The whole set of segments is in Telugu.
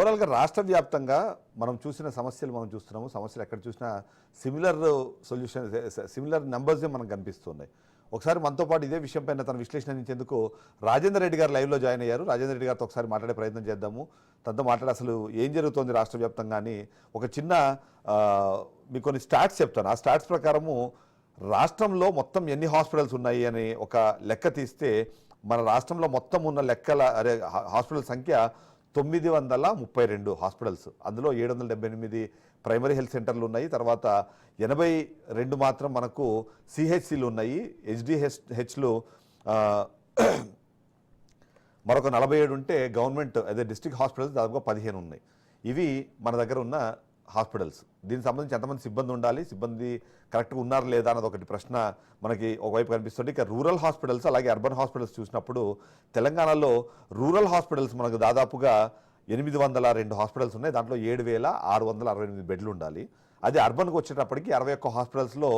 ఓవరాల్గా రాష్ట్ర వ్యాప్తంగా మనం చూసిన సమస్యలు మనం చూస్తున్నాము. సమస్యలు ఎక్కడ చూసినా సిమిలర్ సొల్యూషన్ సిమిలర్ నెంబర్సే మనకు కనిపిస్తున్నాయి. ఒకసారి మనతో పాటు ఇదే విషయంపైన తన విశ్లేషణ అందించేందుకు రాజేందర్ రెడ్డి గారు లైవ్లో జాయిన్ అయ్యారు. రాజేందర్ రెడ్డి గారితో ఒకసారి మాట్లాడే ప్రయత్నం చేద్దాము. తనతో మాట్లాడి అసలు ఏం జరుగుతోంది రాష్ట్ర వ్యాప్తంగా అని ఒక చిన్న మీకు కొన్ని స్టాట్స్ చెప్తాను. ఆ స్టాట్స్ ప్రకారము రాష్ట్రంలో మొత్తం ఎన్ని హాస్పిటల్స్ ఉన్నాయి అని ఒక లెక్క తీస్తే మన రాష్ట్రంలో మొత్తం ఉన్న లెక్కల అరే హా- హాస్పిటల్ సంఖ్య తొమ్మిది వందల ముప్పై రెండు హాస్పిటల్స్. అందులో ఏడు వందల డెబ్బై ఎనిమిది ప్రైమరీ హెల్త్ సెంటర్లు ఉన్నాయి. తర్వాత ఎనభై రెండు మాత్రం మనకు సిహెచ్సిలు ఉన్నాయి. హెచ్డిహెచ్ హెచ్లు మరొక నలభై ఏడు ఉంటే గవర్నమెంట్ అదే డిస్ట్రిక్ట్ హాస్పిటల్స్ దాదాపుగా పదిహేను ఉన్నాయి. ఇవి మన దగ్గర ఉన్న హాస్పిటల్స్. దీనికి సంబంధించి ఎంతమంది సిబ్బంది ఉండాలి సిబ్బంది కరెక్ట్గా ఉన్నారు లేదా అన్నది ఒకటి ప్రశ్న మనకి ఒకవైపు కనిపిస్తుంది. ఇక రూరల్ హాస్పిటల్స్ అలాగే అర్బన్ హాస్పిటల్స్ చూసినప్పుడు తెలంగాణలో రూరల్ హాస్పిటల్స్ మనకు దాదాపుగా ఎనిమిది వందల రెండు హాస్పిటల్స్ ఉన్నాయి. దాంట్లో ఏడు వేల ఆరు వందల అరవై ఎనిమిది బెడ్లు ఉండాలి. అదే అర్బన్కి వచ్చేటప్పటికి అరవై ఒక్క హాస్పిటల్స్లో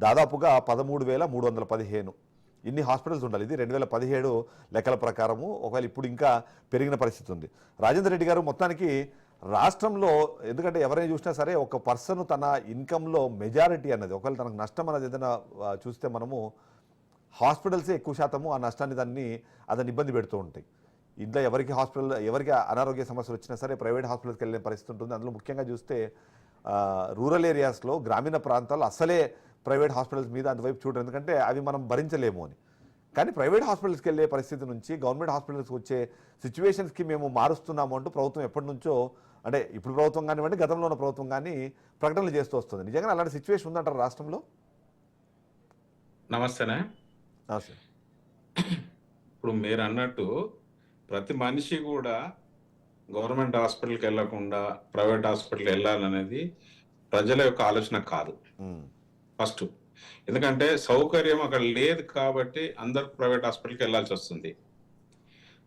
దాదాపుగా పదమూడు వేల మూడు వందల పదిహేను. ఇన్ని హాస్పిటల్స్ ఉండాలి. ఇది రెండు వేల పదిహేడు లెక్కల ప్రకారము. ఒకవేళ ఇప్పుడు ఇంకా పెరిగిన పరిస్థితి ఉంది. రాజేందర్ రెడ్డి గారు మొత్తానికి రాష్ట్రంలో ఎందుకంటే ఎవరైనా చూసినా సరే ఒక పర్సన్ తన ఇన్కంలో మెజారిటీ అన్నది ఒకవేళ తనకు నష్టం అన్నది ఏదైనా చూస్తే మనము హాస్పిటల్సే ఎక్కువ శాతము ఆ నష్టాన్ని దాన్ని అతని ఇబ్బంది పెడుతూ ఉంటాయి. ఇంట్లో ఎవరికి హాస్పిటల్ ఎవరికి అనారోగ్య సమస్యలు వచ్చినా సరే ప్రైవేట్ హాస్పిటల్కి వెళ్ళే పరిస్థితి ఉంటుంది. అందులో ముఖ్యంగా చూస్తే రూరల్ ఏరియాస్లో గ్రామీణ ప్రాంతాల్లో అసలే ప్రైవేట్ హాస్పిటల్స్ మీద అంతవైపు చూడరు. ఎందుకంటే అవి మనం భరించలేము అని. కానీ ప్రైవేట్ హాస్పిటల్స్కి వెళ్ళే పరిస్థితి నుంచి గవర్నమెంట్ హాస్పిటల్స్కి వచ్చే సిచ్యువేషన్స్కి మేము మారుస్తున్నాము అంటూ ప్రభుత్వం ఎప్పటి నుంచో అంటే ఇప్పుడు ప్రభుత్వం కానివ్వండి గతంలో ఉన్న ప్రభుత్వం కానీ ప్రకటనలు చేస్తూ వస్తుంది. నిజంగా అలాంటి సిచ్యువేషన్ ఉందంటారు రాష్ట్రంలో? నమస్తేనే. నమస్తే. ఇప్పుడు మీరు అన్నట్టు ప్రతి మనిషి కూడా గవర్నమెంట్ హాస్పిటల్కి వెళ్ళకుండా ప్రైవేట్ హాస్పిటల్ వెళ్ళాలనేది ప్రజల యొక్క ఆలోచన కాదు. ఫస్ట్. ఎందుకంటే సౌకర్యం అక్కడ లేదు కాబట్టి అందరు ప్రైవేట్ హాస్పిటల్కి వెళ్ళాల్సి వస్తుంది.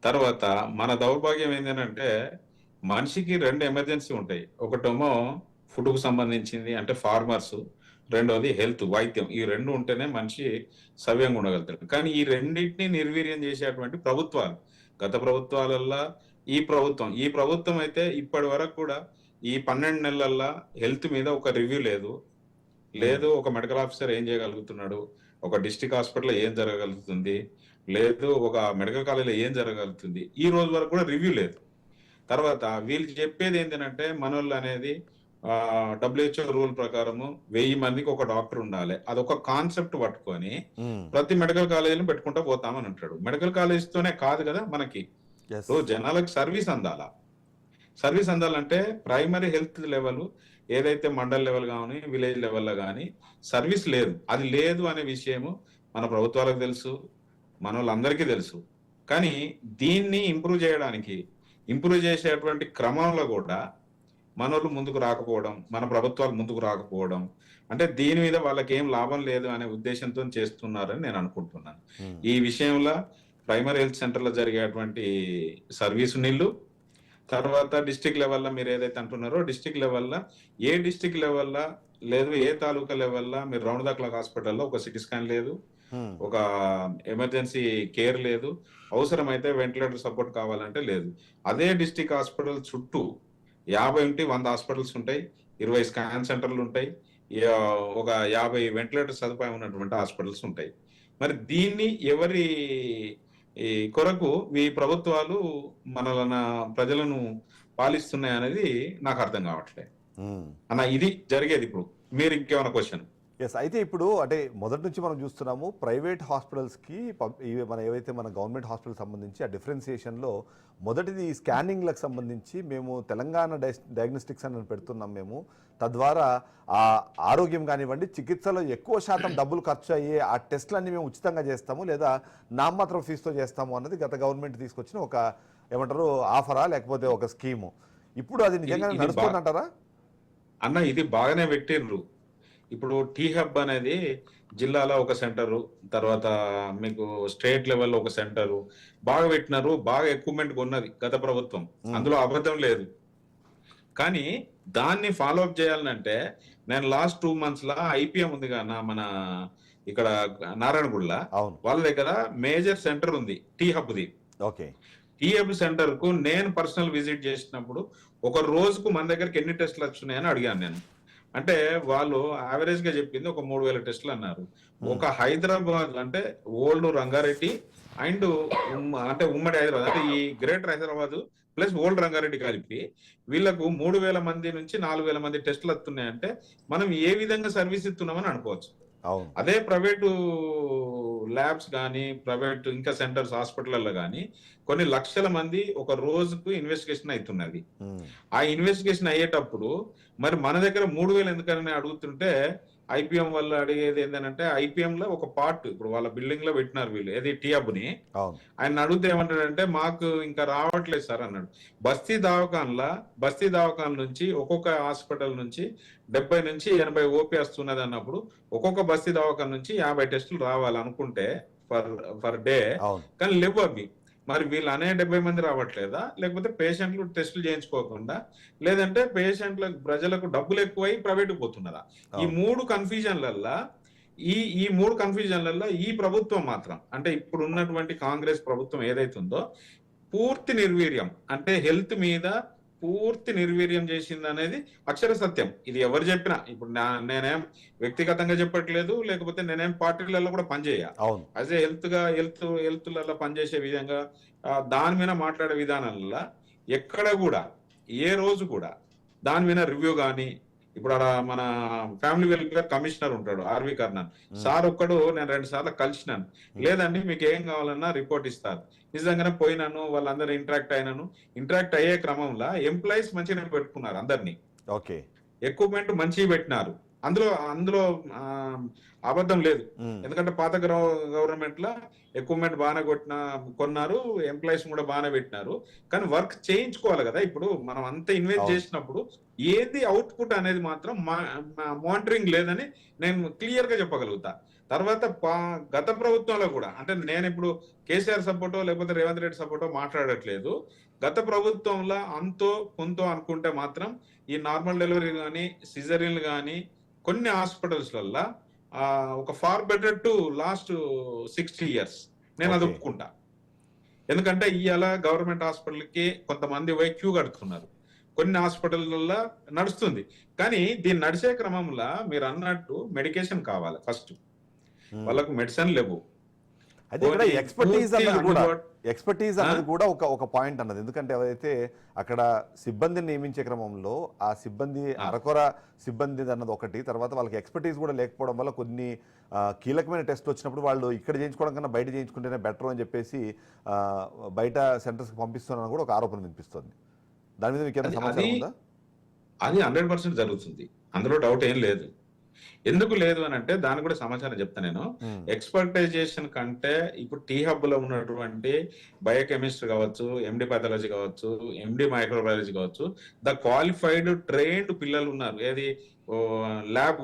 తర్వాత మన దౌర్భాగ్యం ఏంటంటే మనిషికి రెండు ఎమర్జెన్సీ ఉంటాయి. ఒకటేమో ఫుడ్కు సంబంధించింది అంటే ఫార్మర్స్. రెండోది హెల్త్ వైద్యం. ఈ రెండు ఉంటేనే మనిషి సవ్యంగా ఉండగలుగుతాడు. కానీ ఈ రెండింటిని నిర్వీర్యం చేసేటువంటి ప్రభుత్వాలు గత ప్రభుత్వాలల్లో ఈ ప్రభుత్వం. ఈ ప్రభుత్వం అయితే ఇప్పటి వరకు కూడా ఈ పన్నెండు నెలల్లో హెల్త్ మీద ఒక రివ్యూ లేదు. లేదు ఒక మెడికల్ ఆఫీసర్ ఏం చేయగలుగుతున్నాడు? ఒక డిస్టిక్ హాస్పిటల్ ఏం జరగగలుగుతుంది? లేదు ఒక మెడికల్ కాలేజీలో ఏం జరగగలుగుతుంది? ఈ రోజు వరకు కూడా రివ్యూ లేదు. తర్వాత వీళ్ళకి చెప్పేది ఏంటంటే మనోళ్ళు అనేది డబ్ల్యూహెచ్ఓ రూల్ ప్రకారము వెయ్యి మందికి ఒక డాక్టర్ ఉండాలి. అదొక కాన్సెప్ట్ పట్టుకొని ప్రతి మెడికల్ కాలేజీని పెట్టుకుంటా పోతామని అంటాడు. మెడికల్ కాలేజ్ తోనే కాదు కదా మనకి. సో జనాలకు సర్వీస్ అందాలా? సర్వీస్ అందాలంటే ప్రైమరీ హెల్త్ లెవెల్ ఏదైతే మండల్ లెవెల్ కానీ విలేజ్ లెవెల్లో కానీ సర్వీస్ లేదు. అది లేదు అనే విషయము మన ప్రభుత్వాలకు తెలుసు మన వాళ్ళందరికీ తెలుసు. కానీ దీన్ని ఇంప్రూవ్ చేయడానికి ఇంప్రూవ్ చేసేటువంటి క్రమంలో కూడా మనోళ్ళు ముందుకు రాకపోవడం మన ప్రభుత్వాలు ముందుకు రాకపోవడం అంటే దీని మీద వాళ్ళకి ఏం లాభం లేదు అనే ఉద్దేశంతో చేస్తున్నారని నేను అనుకుంటున్నాను. ఈ విషయంలో ప్రైమరీ హెల్త్ సెంటర్లో జరిగేటువంటి సర్వీసు నీళ్ళు తర్వాత డిస్టిక్ లెవెల్లో మీరు ఏదైతే అంటున్నారో డిస్టిక్ లెవెల్లో ఏ డిస్టిక్ లెవెల్లో లేదు ఏ తాలూకా లెవెల్లో మీరు రౌండ్ ద క్లాక్ హాస్పిటల్లో ఒక సిటీ స్కాన్ లేదు ఒక ఎమర్జెన్సీ కేర్ లేదు. అవసరమైతే వెంటిలేటర్ సపోర్ట్ కావాలంటే లేదు. అదే డిస్టిక్ హాస్పిటల్ చుట్టూ యాభై ఉంటే వంద హాస్పిటల్స్ ఉంటాయి. ఇరవై స్కాన్ సెంటర్లు ఉంటాయి. ఒక యాభై వెంటిలేటర్ సదుపాయం ఉన్నటువంటి హాస్పిటల్స్ ఉంటాయి. మరి దీన్ని ఎవరి కొరకు ఈ ప్రభుత్వాలు మనల ప్రజలను పాలిస్తున్నాయి అనేది నాకు అర్థం కావట్లేదు. ఉమ్. అన్న ఇది జరిగేది ఇప్పుడు. మీరు ఇంకేమైనా క్వశ్చన్ ఎస్ అయితే ఇప్పుడు అంటే మొదటి నుంచి మనం చూస్తున్నాము ప్రైవేట్ హాస్పిటల్స్కి ఇవి మన ఏవైతే మన గవర్నమెంట్ హాస్పిటల్ సంబంధించి ఆ డిఫరెన్సియేషన్లో మొదటిది స్కానింగ్లకు సంబంధించి మేము తెలంగాణ డయాగ్నోస్టిక్స్ అని పెడుతున్నాం మేము. తద్వారా ఆ ఆరోగ్యం కానివ్వండి చికిత్సలో ఎక్కువ శాతం డబ్బులు ఖర్చు అయ్యే ఆ టెస్ట్లన్నీ మేము ఉచితంగా చేస్తాము లేదా నామమాత్రం ఫీజుతో చేస్తాము అన్నది గత గవర్నమెంట్ తీసుకొచ్చిన ఒక ఏమంటారు ఆఫరా లేకపోతే ఒక స్కీము. ఇప్పుడు అది నిజంగా నడుస్తుందంటారా? అన్న ఇది బాగానే పెట్టిండ్రు. ఇప్పుడు టీ హబ్ అనేది జిల్లాలో ఒక సెంటరు తర్వాత మీకు స్టేట్ లెవెల్లో ఒక సెంటరు. బాగా పెట్టినారు బాగా ఎక్విప్మెంట్ ఉన్నది గత ప్రభుత్వం. అందులో అబద్ధం లేదు. కానీ దాన్ని ఫాలో అప్ చేయాలంటే నేను లాస్ట్ టూ మంత్స్ లా ఐపీఎం ఉంది కదా మన ఇక్కడ నారాయణగూడలో. వాళ్ళ దగ్గర మేజర్ సెంటర్ ఉంది టీ హబ్ ది ఓకే. టీఎఫ్ సెంటర్కు నేను పర్సనల్ విజిట్ చేసినప్పుడు ఒక రోజుకు మన దగ్గరికి ఎన్ని టెస్టులు వచ్చినాయని అడిగాను నేను. అంటే వాళ్ళు యావరేజ్గా చెప్పింది ఒక మూడు వేల టెస్టులు అన్నారు. ఒక హైదరాబాద్ అంటే ఓల్డ్ రంగారెడ్డి అండ్ అంటే ఉమ్మడి హైదరాబాద్. అంటే ఈ greater Hyderabad plus old Rangareddy కలిపి వీళ్ళకు మూడు వేల మంది నుంచి నాలుగు వేల మంది టెస్టులు వస్తున్నాయంటే మనం ఏ విధంగా సర్వీస్ ఇస్తున్నామని అనుకోవచ్చు. అదే ప్రైవేటు ల్యాబ్స్ కానీ ప్రైవేట్ ఇంకా సెంటర్స్ హాస్పిటల్లో కానీ కొన్ని లక్షల మంది ఒక రోజుకు ఇన్వెస్టిగేషన్ అవుతున్నది ఆ ఇన్వెస్టిగేషన్ అయ్యేటప్పుడు మరి మన దగ్గర మూడు వేలు ఎందుకని అడుగుతుంటే ఐపీఎం వల్ల అడిగేది ఏంటంటే ఐపీఎం లో ఒక పార్ట్ ఇప్పుడు వాళ్ళ బిల్డింగ్లో పెట్టినారు వీళ్ళు ఏది టీఅబ్ని ఆయన అడిగితే ఏమంటాడంటే మాకు ఇంకా రావట్లేదు సార్ అన్నాడు. బస్తీ దవాఖాన్ల బస్తీ దవాఖాన్ నుంచి ఒక్కొక్క హాస్పిటల్ నుంచి డెబ్బై నుంచి ఎనభై ఓపీ వస్తున్నది అన్నప్పుడు ఒక్కొక్క బస్తీ దవాఖాన్ నుంచి యాభై టెస్టులు రావాలనుకుంటే ఫర్ ఫర్ డే. కానీ లేవు అవి. మరి వీళ్ళు అనే డెబ్బై మంది రావట్లేదా లేకపోతే పేషెంట్లు టెస్టులు చేయించుకోకుండా లేదంటే పేషెంట్లకు ప్రజలకు డబ్బులు ఎక్కువై ప్రైవేట్ పోతున్నదా ఈ. మూడు కన్ఫ్యూజన్లల్లా ఈ ఈ మూడు కన్ఫ్యూజన్లల్లో ఈ ప్రభుత్వం మాత్రం అంటే ఇప్పుడు ఉన్నటువంటి కాంగ్రెస్ ప్రభుత్వం ఏదైతుందో పూర్తి నిర్వీర్యం అంటే హెల్త్ మీద పూర్తి నిర్వీర్యం చేసింది అనేది అక్షర సత్యం. ఇది ఎవరు చెప్పినా ఇప్పుడు నేనేం వ్యక్తిగతంగా చెప్పట్లేదు లేకపోతే నేనేం పార్టీలలో కూడా పనిచేయ? అవును. యాజ్ ఏ హెల్త్గా హెల్త్ హెల్త్లలో పనిచేసే విధంగా దాని మీద మాట్లాడే విధానంలో ఎక్కడ కూడా ఏ రోజు కూడా దాని మీద రివ్యూ కానీ ఇప్పుడు ఆడ మన ఫ్యామిలీ వెల్ఫేర్ కమిషనర్ ఉంటాడు ఆర్వి కర్ణన్. సార్ ఒక్కడు నేను రెండు సార్లు కలిసినాను. లేదండి మీకు ఏం కావాలన్నా రిపోర్ట్ ఇస్తారు. నిజంగానే పోయినాను వాళ్ళందరూ ఇంటరాక్ట్ అయినాను. ఇంటరాక్ట్ అయ్యే క్రమంలో ఎంప్లాయీస్ మంచిగా పెట్టుకున్నారు అందరినీ. ఓకే. ఎక్విప్మెంట్ మంచిగా పెట్టినారు. అందులో అందులో అబద్ధం లేదు. ఎందుకంటే పాత గవర్నమెంట్లో ఎక్విప్మెంట్ బాగానే కొట్టిన కొన్నారు ఎంప్లాయీస్ కూడా బాగానే పెట్టినారు. కానీ వర్క్ చేయించుకోవాలి కదా ఇప్పుడు. మనం అంత ఇన్వెస్ట్. చేసినప్పుడు ఏది అవుట్పుట్ అనేది మాత్రం మానిటరింగ్ లేదని నేను క్లియర్గా చెప్పగలుగుతా. తర్వాత గత ప్రభుత్వంలో కూడా అంటే నేను ఇప్పుడు కేసీఆర్ సపోర్టో లేకపోతే రేవంత్ రెడ్డి సపోర్టో మాట్లాడట్లేదు. గత ప్రభుత్వంలో అంతో కొంతో అనుకుంటే మాత్రం ఈ నార్మల్ డెలివరీ కానీ సిజరీన్లు కానీ కొన్ని హాస్పిటల్స్లల్లో ఒక far better to last sixty years. నేను అది. ఒప్పుకుంటా. ఎందుకంటే ఇవాళ గవర్నమెంట్ హాస్పిటల్కి కొంతమంది పోయి క్యూ కడుతున్నారు. కొన్ని హాస్పిటల్లో నడుస్తుంది. కానీ దీన్ని నడిచే క్రమంలో మీరు అన్నట్టు మెడికేషన్ కావాలి ఫస్ట్. వాళ్ళకు మెడిసిన్ లేవు. అయితే ఇక్కడ పూర్తి అన్నది కూడా ఆ? అన్నది కూడా ఒక ఒక పాయింట్ అన్నది. ఎందుకంటే ఎవరైతే అక్కడ సిబ్బందిని నియమించే క్రమంలో ఆ సిబ్బంది. అరకొర సిబ్బంది అన్నది ఒకటి తర్వాత వాళ్ళకి ఎక్స్పర్టీజ్ కూడా లేకపోవడం వల్ల కొన్ని కీలకమైన టెస్ట్ వచ్చినప్పుడు వాళ్ళు ఇక్కడ చేయించుకోవడం కన్నా బయట చేయించుకుంటేనే బెటర్ అని చెప్పేసి బయట సెంటర్స్కి పంపిస్తున్నారని కూడా ఒక ఆరోపణ వినిపిస్తుంది. దాని మీద మీకు ఏమైనా సమాచారం ఉందా? అది హండ్రెడ్ పర్సెంట్ జరుగుతుంది. అందులో డౌట్ ఏం లేదు. ఎందుకు లేదు అని అంటే దానికి కూడా సమాచారం చెప్తా నేను. ఎక్స్పర్టైజేషన్ కంటే ఇప్పుడు టీ హబ్లో ఉన్నటువంటి బయోకెమిస్ట్రీ కావచ్చు ఎండి పాథాలజీ కావచ్చు ఎండి మైక్రోబయాలజీ కావచ్చు ద క్వాలిఫైడ్ ట్రైన్డ్ పిల్లలు ఉన్నారు. ఏది? ల్యాబ్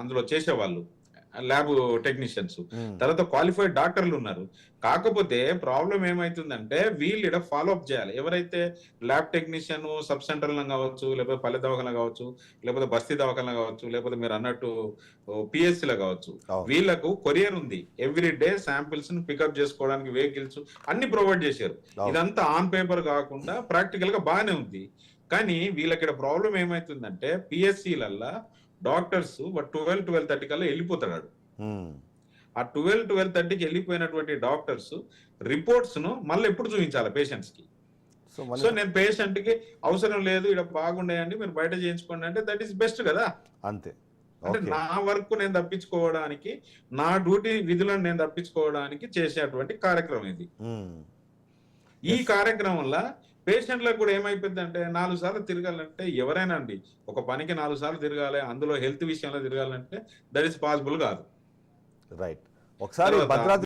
అందులో చేసేవాళ్ళు. Lab technicians. తర్వాత క్వాలిఫైడ్ డాక్టర్లు ఉన్నారు. కాకపోతే ప్రాబ్లం ఏమైతుందంటే వీళ్ళు ఇక్కడ ఫాలో అప్ చేయాలి. ఎవరైతే ల్యాబ్ టెక్నీషియన్ సబ్ సెంటర్లో కావచ్చు లేకపోతే పల్లె దవాఖాన కావచ్చు లేకపోతే బస్తీ దవాఖాన కావచ్చు లేకపోతే మీరు అన్నట్టు పిఎస్సీలో కావచ్చు. వీళ్ళకు కొరియర్ ఉంది. ఎవ్రీ డే శాంపిల్స్ని పికప్ చేసుకోవడానికి వెహికల్స్ అన్ని ప్రొవైడ్ చేశారు. ఇదంతా ఆన్ పేపర్ కాకుండా ప్రాక్టికల్గా బాగానే ఉంది. కానీ వీళ్ళకి ఇక్కడ ప్రాబ్లం ఏమైతుందంటే పిఎస్సీలల్లా డాక్టర్స్ ట్వెల్వ్ ట్వెల్వ్ థర్టీ కల్లా వెళ్ళిపోతాడు ఆ ట్వెల్వ్ ట్వెల్వ్ థర్టీకి వెళ్ళిపోయినటువంటి డాక్టర్స్ రిపోర్ట్స్ను మళ్ళీ ఎప్పుడు చూపించాలి పేషెంట్స్కి సో నేను పేషెంట్కి అవసరం లేదు ఇక్కడ బాగుండేయండి మీరు బయట చేయించుకోండి అంటే దట్ ఈస్ బెస్ట్ కదా. అంతే. అంటే నా వర్క్ నేను తప్పించుకోవడానికి నా డ్యూటీ విధులను నేను తప్పించుకోవడానికి చేసేటువంటి కార్యక్రమం ఇది. ఈ. కార్యక్రమంలో పేషెంట్లకు కూడా ఏమైపోయింది అంటే నాలుగు సార్లు తిరగాలంటే ఎవరైనా అండి ఒక పనికి నాలుగు సార్లు తిరగాలి అందులో హెల్త్ విషయంలో తిరగాలంటే దట్ ఈస్ పాసిబుల్ కాదు. రైట్ ఒకసారి భద్రాద్రి